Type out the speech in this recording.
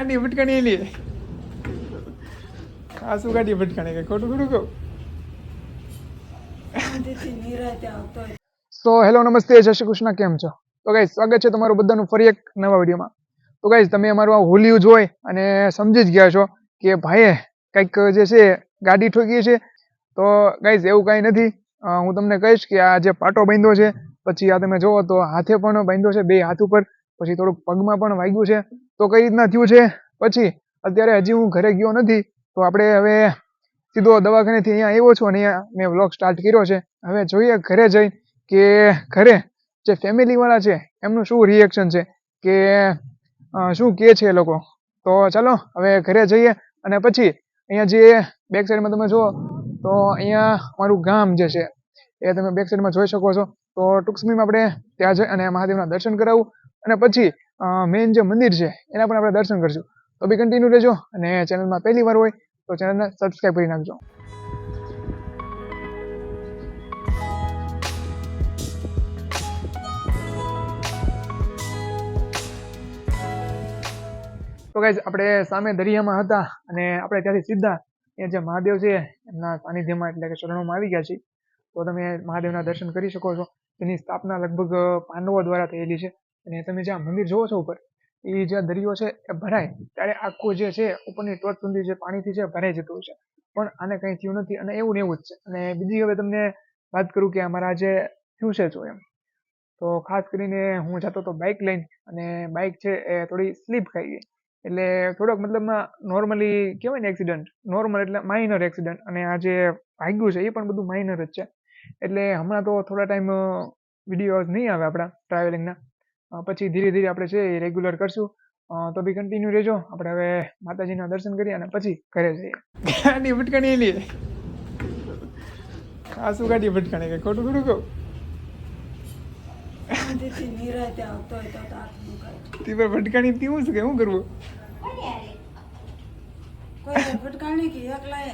ગાડી ભટકાણી લે આ શું ગાડી ભટકાણી કે ખોટું ખોટું કહું. સો હેલો નમસ્તે જય શ્રી કૃષ્ણ કેમ છો? તો ગાઈઝ સ્વાગત છે તમારું બધાનું ફરી એક નવા વિડીયોમાં. તો ગાઈઝ તમે અમારું આ હોલિયું જોઈ અને સમજી જ ગયા છો કે ભાઈએ કંઈક જે છે ગાડી ઠોકી છે તો ગાઈઝ એવું કાંઈ નથી. હું તમને કહીશ કે આ જે પાટો બાંધ્યો છે પછી આ તમે જુઓ તો હાથે પણ બાંધ્યો છે બે હાથ ઉપર પછી થોડુંક પગમાં પણ વાગ્યું છે. તો કઈ રીતના થયું છે? પછી અત્યારે હજી હું ઘરે ગયો નથી, તો આપણે હવે સીધો દવાખાનેથી અહીંયા આવ્યો છું અને અહીંયા મેં વ્લોગ સ્ટાર્ટ કર્યો છે. હવે જોઈએ ઘરે જઈ કે ઘરે જે ફેમિલીવાળા છે, એમનું શું રિએક્શન છે? કે શું કહે છે એ લોકો? તો ચાલો, હવે ઘરે જઈએ અને પછી અહીંયા જે બેક સાઈડમાં તમે જુઓ, તો અહીંયા મારું ગામ જે છે, એ તમે બેક સાઈડમાં જોઈ શકો છો. તો ટૂંક સમયમાં આપણે ત્યાં જઈ અને મહાદેવના દર્શન કરાવવું અને પછી મેઇન જે મંદિર છે, એના પણ આપણે દર્શન કરશું. તો બી કન્ટિન્યુ રહેજો અને ચેનલમાં પહેલી વાર હોય, તો ચેનલને સબસ્ક્રાઈબ કરી નાખજો. તો ગાઈઝ આપણે સામે દરિયામાં હતા અને આપણે ત્યાંથી સીધા એ જે મહાદેવ છે, એમના સાનિધ્યમાં એટલે કે શરણોમાં આવી ગયા છીએ. તો તમે મહાદેવના દર્શન કરી શકો છો. તેની સ્થાપના લગભગ પાંડવો દ્વારા થયેલી છે. અને તમે જ્યાં મંદિર જોવો છો ઉપર, એ જ્યાં દરિયો છે એ ભરાય, ત્યારે આખું જે છે ઉપરની ટોચ સુધી જે પાણીથી છે ભરાઈ જતું છે. પણ આને કંઈ થયું નથી અને એવું ને એવું જ છે. અને બીજી હવે તમને વાત કરું કે અમારા જે છે જો એમ. તો ખાસ કરીને હું જતો હતો બાઇક લઈને અને બાઇક છે એ થોડી સ્લીપ ખાઈ ગઈ. એટલે થોડોક મતલબમાં નોર્મલી કહેવાય ને એક્સિડન્ટ નોર્મલ એટલે માઇનર એક્સિડન્ટ અને આ જે ભાગ્યું છે એ પણ બધું માઇનર જ છે. એટલે હમણાં તો થોડા ટાઈમ વિડીયોઝ નહીં આવે આપણા ટ્રાવેલિંગના પછી ધીરે ધીરે આપણે છે એ રેગ્યુલર કરશું. તો બી કન્ટિન્યુ રહેજો. આપણે હવે માતાજીના દર્શન કરીએ અને પછી ઘરે જઈએ. ગાડી ભટકાણી લઈએ. આ શું ગાડી ભટકાણી કે ખોટું ખોટું કહું? તો પર ભટકાણી તી હું શું કે શું કરવું? ભટકાણી કે એકલા